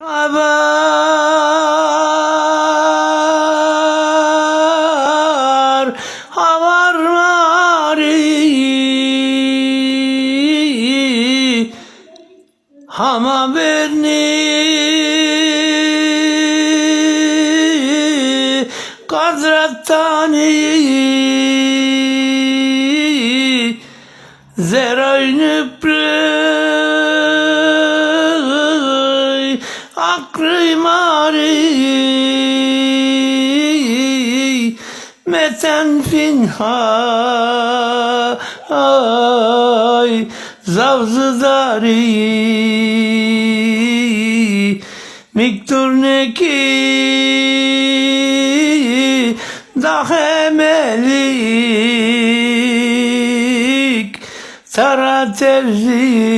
Haber haber mari Hama berni kadrettani Zeroynu prey akri mari meten finhay zavzı dari miktur neki dahemelik Tara terzi